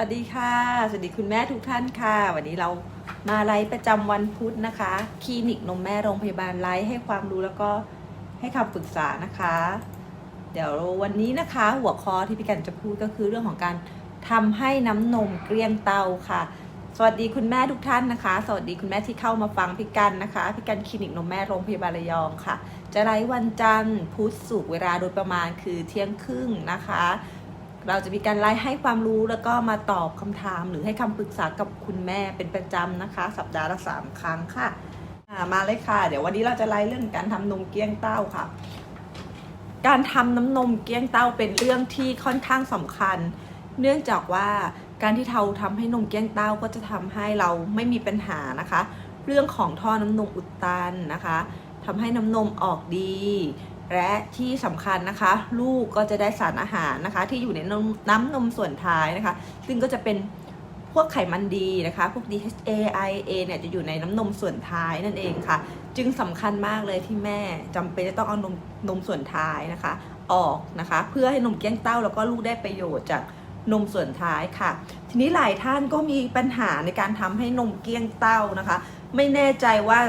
วัสดีค่ะ สวัสดีคุณแม่ทุกท่านค่ะ วันนี้เรามาไลฟ์ประจำวันพุธนะคะ คลินิกนมแม่โรงพยาบาลไลฟ์ให้ความรู้แล้วก็ให้คำปรึกษานะคะ เดี๋ยววันนี้นะคะหัวข้อที่พี่กันจะพูดก็คือเรื่องของการทำให้น้ำนมเกลี้ยงเตาค่ะ สวัสดีคุณแม่ทุกท่านนะคะ สวัสดีคุณแม่ที่เข้ามาฟังพี่กันนะคะพี่กันคลินิกนมแม่โรงพยาบาลระยองค่ะ จะไลฟ์วันจันทร์พุธศุกร์เวลาโดยประมาณคือเที่ยงครึ่งนะคะ เราจะมีการไลฟ์ให้ความรู้แล้วก็มาตอบคำถาม หรือให้คำปรึกษากับคุณแม่เป็นประจำนะคะ สัปดาห์ละสามครั้งค่ะมาเลยค่ะ เดี๋ยววันนี้เราจะไลฟ์เรื่องการทำนมเกี้ยงเต้าค่ะ การทำน้ำนมเกี้ยงเต้าเป็นเรื่องที่ค่อนข้างสำคัญ เนื่องจากว่าการที่เราทำให้นมเกี้ยงเต้าก็จะทำให้เราไม่มีปัญหานะคะ เรื่องของท่อน้ำนมอุดตันนะคะทำให้น้ำนมออกดี และที่สำคัญนะคะ ลูกก็จะได้สารอาหารนะคะ ที่อยู่ในนมน้ำนมส่วนท้ายนะคะ ซึ่งก็จะเป็นพวกไขมันดีนะคะ พวก DHA IA เนี่ยจะอยู่ในน้ำนมส่วนท้ายนั่นเองค่ะ จึงสำคัญมากเลยที่แม่จำเป็นจะต้องเอานมนมส่วนท้ายนะคะ ออกนะคะ เพื่อให้นมเกี้ยงเต้าแล้วก็ลูกได้ประโยชน์จากนมส่วนท้ายค่ะ ทีนี้หลายท่านก็มีปัญหาในการทำให้นมเกี้ยงเต้านะคะ ไม่แน่ใจว่า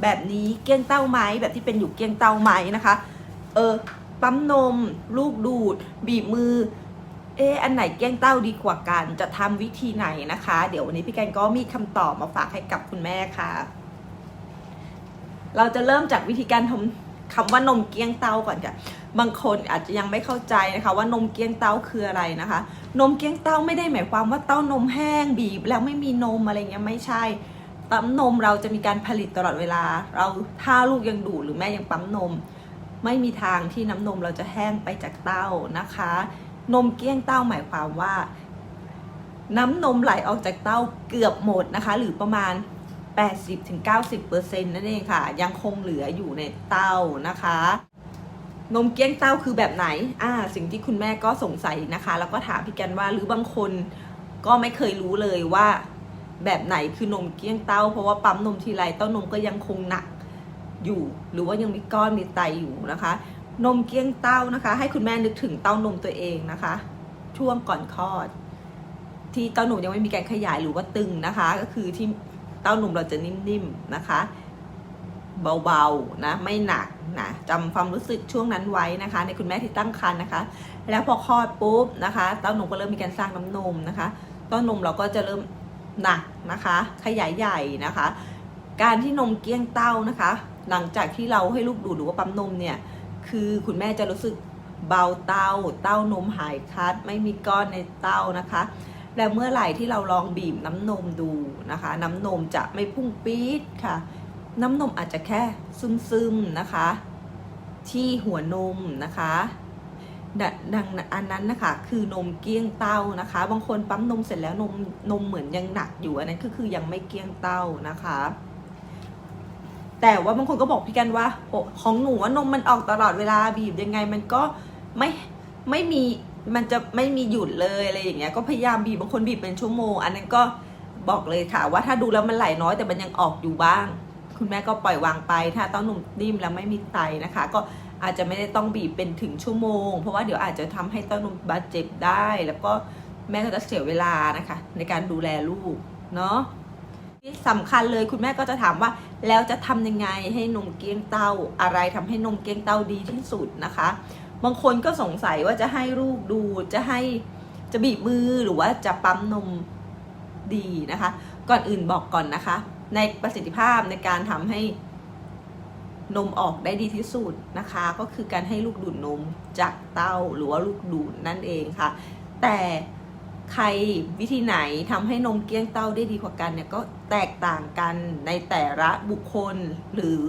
แบบนี้เกี้ยงเต้าไหมแบบที่เป็นอยู่เกี้ยงเต้าไหมนะคะ เออปั๊มนม ลูกดูด บีบมือ เอะอันไหนเกี้ยงเต้าดีกว่ากัน จะทำวิธีไหนนะคะ เดี๋ยววันนี้พี่แกนก็มีคำตอบมาฝากให้กับคุณแม่ค่ะ เราจะเริ่มจากวิธีการทำคำว่านมเกี้ยงเต้าก่อนค่ะบางคนอาจจะยังไม่เข้าใจนะคะว่านมเกี้ยงเต้าคืออะไรนะคะ นมเกี้ยงเต้าไม่ได้หมายความว่าเต้านมแห้งบีบ แล้วไม่มีนมอะไรเงี้ยไม่ใช่ ปั๊มนมเราจะมีการผลิตตลอดเวลา เราถ้าลูกยังดูหรือแม่ยังปั๊มนม ไม่มีทางที่น้ำนมเราจะแห้งไปจากเต้านะคะ นมเกี้ยงเต้าหมายความว่า น้ำนมไหลออกจากเต้าเกือบหมดนะคะ หรือประมาณ 80-90%นั่นเองค่ะ ยังคงเหลืออยู่ในเต้านะคะนมเกี้ยงเต้าคือแบบไหน อ่า สิ่งที่คุณแม่ก็สงสัยนะคะ แล้วก็ถามพี่กันว่า หรือบางคนก็ไม่เคยรู้เลยว่า แบบไหนคือนมเกี้ยงเต้า เพราะว่าปั๊มนมทีไรเต้านมก็ยังคงหนักอยู่ หรือว่ายังมีก้อนในไตอยู่นะคะ นมเกี้ยงเต้านะคะ ให้คุณแม่นึกถึงเต้านมตัวเองนะคะ ช่วงก่อนคลอด ที่เต้านมยังไม่มีการขยายหรือว่าตึงนะคะ ก็คือที่เต้านมเราจะนิ่มๆนะคะ เบาๆนะไม่หนักนะจำความรู้สึกช่วงนั้นไว้นะคะ ในคุณแม่ที่ตั้งครรภ์นะคะ แล้วพอคลอดปุ๊บนะคะ เต้านมก็เริ่มมีการสร้างน้ำนมนะคะ เต้านมเราก็จะเริ่ม หนักนะคะ ขยายใหญ่นะคะ การที่นมเกี้ยงเต้านะคะ หลังจากที่เราให้ลูกดูดหรือว่าปั๊มนมเนี่ย คือคุณแม่จะรู้สึกเบาเต้า เต้านมหายคัด ไม่มีก้อนในเต้านะคะ และเมื่อไหร่ที่เราลองบีบน้ำนมดูนะคะ น้ำนมจะไม่พุ่งปี๊ดค่ะ น้ำนมอาจจะแค่ซึมๆนะคะ ที่หัวนมนะคะ ดดังอันนั้นนะคะ คือนมเกี้ยงเต้านะคะ บางคนปั๊มนมเสร็จแล้วนมนมเหมือนยังหนักอยู่อันนั้นก็คือยังไม่เกี้ยงเต้านะคะ แต่ว่าบางคนก็บอกพี่กันว่าอของหนูว่านมมันออกตลอดเวลาบีบยังไงมันก็ไม่ไม่มีมันจะไม่มีหยุดเลยอะไรอย่างเงี้ยก็พยายามบีบบางคนบีบเป็นชั่วโมง อันนั้นก็บอกเลยค่ะ ว่าถ้าดูแล้วมันไหลน้อยแต่มันยังออกอยู่บ้าง คุณแม่ก็ปล่อยวางไป ถ้าเต้านมนิ่มแล้วไม่มีไตนะคะ ก็ อาจจะไม่ได้ต้องบีบเป็นถึงชั่วโมง เพราะว่าเดี๋ยวอาจจะทำให้เต้านมบาดเจ็บได้ แล้วก็แม่ก็จะเสียเวลานะคะ ในการดูแลลูกเนาะที่สำคัญเลยคุณแม่ก็จะถามว่า แล้วจะทำยังไงให้นมเกี้ยงเต้าอะไรทำให้นมเกี้ยงเต้าดีที่สุดนะคะ บางคนก็สงสัยว่าจะให้ลูกดูจะให้จะบีบมือหรือว่าจะปั๊มนมดีนะคะ ก่อนอื่นบอกก่อนนะคะ ในประสิทธิภาพในการทำให้ นมออกได้ดีที่สุดนะคะ ก็คือการให้ลูกดูดนมจากเต้าหรือว่าลูกดูดนั่นเองค่ะ แต่ใครวิธีไหนทำให้นมเกี้ยงเต้าได้ดีกว่ากันเนี่ยก็แตกต่างกันในแต่ละบุคคลหรือ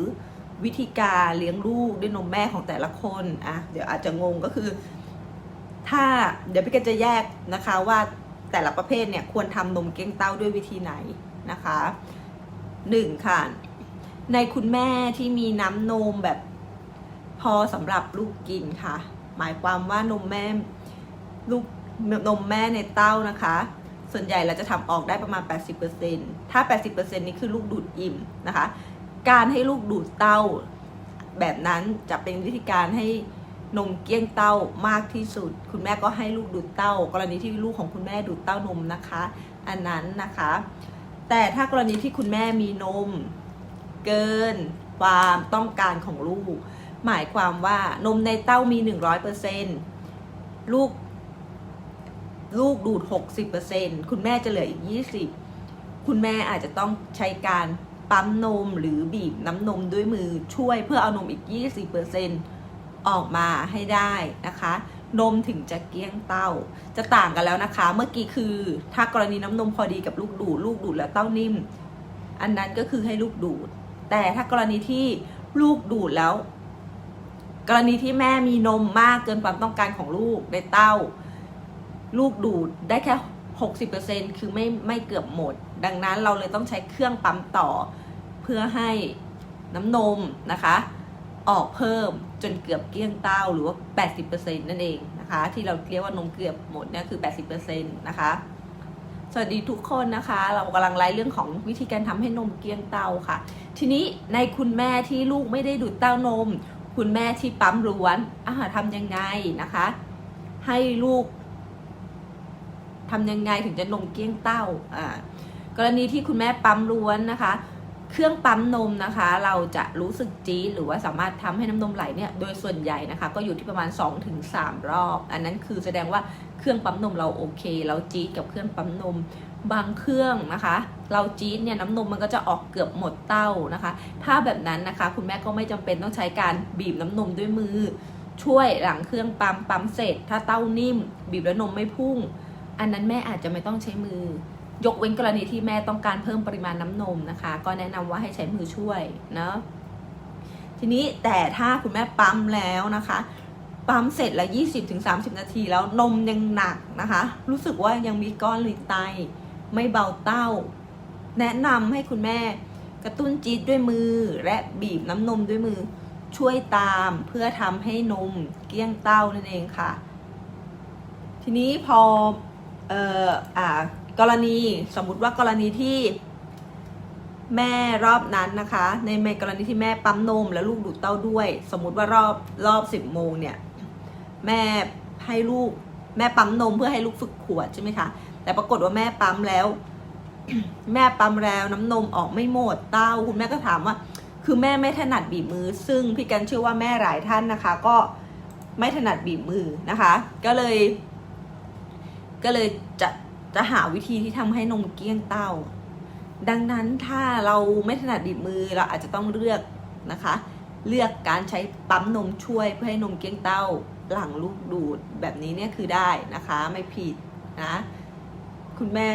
วิธีการเลี้ยงลูกด้วยนมแม่ของแต่ละคนอะเดี๋ยวอาจจะงงก็คือ ถ้าเดี๋ยวพี่กันจะแยกนะคะว่าแต่ละประเภทเนี่ยควรทำนมเกี้ยงเต้าด้วยวิธีไหนนะคะหนึ่งค่ะ ในคุณแม่ที่มีน้ำนมแบบพอสำหรับลูกกินค่ะ หมายความว่านมแม่ลูกนมแม่ในเต้านะคะ ส่วนใหญ่เราจะทำออกได้ประมาณ 80%ถ้า 80%นี้คือลูกดูดอิ่มนะคะ การให้ลูกดูดเต้าแบบนั้นจะเป็นวิธีการให้นมเกี้ยงเต้ามากที่สุด คุณแม่ก็ให้ลูกดูดเต้า กรณีที่ลูกของคุณแม่ดูดเต้านมนะคะ อันนั้นนะคะ แต่ถ้ากรณีที่คุณแม่มีนม เกิน ความต้องการของลูก หมายความว่านมในเต้ามี 100%ลูก ลูกดูด 60%คุณแม่จะเหลืออีก 20 คุณแม่อาจจะต้องใช้การปั๊มนมหรือบีบน้ำนมด้วยมือช่วยเพื่อเอานมอีก 20%ออกมาให้ได้นะคะ นมถึงจะเกลี้ยงเต้า จะต่างกันแล้วนะคะ เมื่อกี้คือ ถ้ากรณีน้ำนมพอดีกับลูกดูด ลูกดูดแล้วเต้านิ่ม อันนั้นก็คือให้ลูกดูด แต่ถ้ากรณีที่ลูกดูดแล้ว กรณีที่แม่มีนมมากเกินความต้องการของลูกในเต้า ลูกดูดได้แค่ 60%คือไม่ไม่เกือบหมด ดังนั้นเราเลยต้องใช้เครื่องปั๊มต่อ เพื่อให้น้ำนมนะคะ ออกเพิ่มจนเกือบเกลี้ยงเต้าหรือว่า 80%นั่นเองนะคะ ที่เราเรียกว่านมเกือบหมดเนี่ยคือ 80%นะคะ สวัสดีทุกคนนะคะ เรากำลังไล่เรื่องของวิธีการทำให้นมเกลี้ยงเต้าค่ะ ทีนี้ในคุณแม่ที่ลูกไม่ได้ดูดเต้านม คุณแม่ที่ปั๊มล้วนอ่าทำยังไงนะคะ ให้ลูกทำยังไงถึงจะนมเกลี้ยงเต้าอ่ากรณีที่คุณแม่ปั๊มล้วนนะคะ เครื่องปั๊มนมนะคะ เราจะรู้สึกจี๊ดหรือว่าสามารถทำให้น้ำนมไหลเนี่ยโดยส่วนใหญ่นะคะ ก็อยู่ที่ประมาณ 2-3 รอบ อันนั้นคือแสดงว่าเครื่องปั๊มนมเราโอเค เราจี๊ดกับเครื่องปั๊มนมบางเครื่องนะคะ เราจี๊ดเนี่ยน้ำนมมันก็จะออกเกือบหมดเต้านะคะ ถ้าแบบนั้นนะคะ คุณแม่ก็ไม่จำเป็นต้องใช้การบีบน้ำนมด้วยมือ ช่วยหลังเครื่องปั๊มปั๊มเสร็จ ถ้าเต้านิ่ม บีบแล้วนมไม่พุ่ง อันนั้นแม่อาจจะไม่ต้องใช้มือ ยกเว้นกรณีที่แม่ต้องการเพิ่มปริมาณน้ำนมนะคะ ก็แนะนำว่าให้ใช้มือช่วยเนาะทีนี้แต่ถ้าคุณแม่ปั๊มแล้วนะคะ ปั๊มเสร็จแล้ว 20-30 นาทีแล้วนมยังหนักนะคะ รู้สึกว่ายังมีก้อนหรือไต ไม่เบาเต้า แนะนำให้คุณแม่กระตุ้นจี๊ดด้วยมือและบีบน้ำนมด้วยมือช่วยตามเพื่อทำให้นมเกี้ยงเต้านั่นเองค่ะ ทีนี้พอเอ่ออ่า กรณีสมมุติว่ากรณีที่แม่รอบนั้นนะคะ ในในกรณีที่แม่ปั๊มนมแล้วลูกดูดเต้าด้วย สมมุติว่ารอบรอบสิบโมงเนี่ยแม่ให้ลูกแม่ปั๊มนมเพื่อให้ลูกฝึกขวดใช่ไหมคะแต่ปรากฏว่าแม่ปั๊มแล้ว แม่ปั๊มแล้วน้ำนมออกไม่หมดเต้าคุณแม่ก็ถามว่า คือแม่ไม่ถนัดบีบมือ ซึ่งพี่กันเชื่อว่าแม่หลายท่านนะคะ ก็ไม่ถนัดบีบมือนะคะ ก็เลย ก็เลยจะ จะหาวิธีที่ทำให้นมเกี้ยงเต้า ดังนั้นถ้าเราไม่ถนัดบีบมือเราอาจจะต้องเลือกนะคะ เลือกการใช้ปั๊มนมช่วยเพื่อให้นมเกี้ยงเต้าหลังลูกดูดแบบนี้เนี่ยคือได้นะคะไม่ผิดนะคุณแม่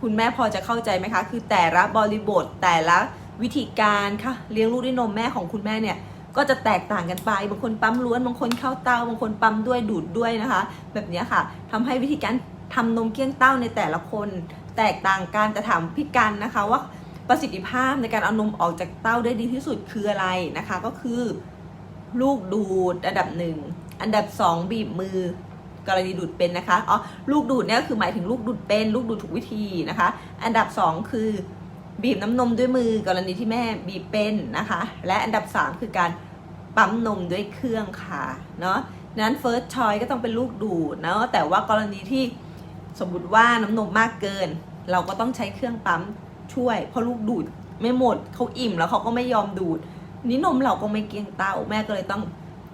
คุณแม่พอจะเข้าใจไหมคะ คือแต่ละบริบทแต่ละวิธีการค่ะเลี้ยงลูกด้วยนมแม่ของคุณแม่เนี่ยก็จะแตกต่างกันไป บางคนปั๊มล้วน บางคนเข้าเต้าบางคนปั๊มด้วยดูดด้วยนะคะ แบบนี้ค่ะทำให้วิธีการ ทำนมเกี้ยงเต้าในแต่ละคนแตกต่างกันแต่ถามพี่กันนะคะว่าประสิทธิภาพในการเอานมออกจากเต้าได้ดีที่สุดคืออะไรนะคะ ก็คือลูกดูดอันดับหนึ่งอันดับสองบีบมือกรณีดูดเป็นนะคะอ๋อลูกดูดเนี่ยคือหมายถึงลูกดูดเป็น ลูกดูดถูกวิธีนะคะ อันดับสองคือบีบน้ำนมด้วยมือกรณีที่แม่บีบเป็นนะคะ และอันดับสามคือการปั๊มนมด้วยเครื่องค่ะเนาะนั้น first choice ก็ต้องเป็นลูกดูดเนาะแต่ว่ากรณีที่ สมมติว่าน้ำนมมากเกิน เราก็ต้องใช้เครื่องปั๊มช่วย เพราะลูกดูดไม่หมดเขาอิ่มแล้วเขาก็ไม่ยอมดูด นี่นมเราก็ไม่เกลี้ยงเต้า แม่ก็เลยต้อง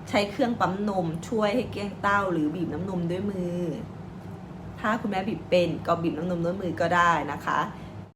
ใช้เครื่องปั๊มนม ช่วยให้เกลี้ยงเต้า หรือบีบน้ำนมด้วยมือ ถ้าคุณแม่บีบเป็นก็บีบน้ำนมด้วยมือก็ได้นะคะ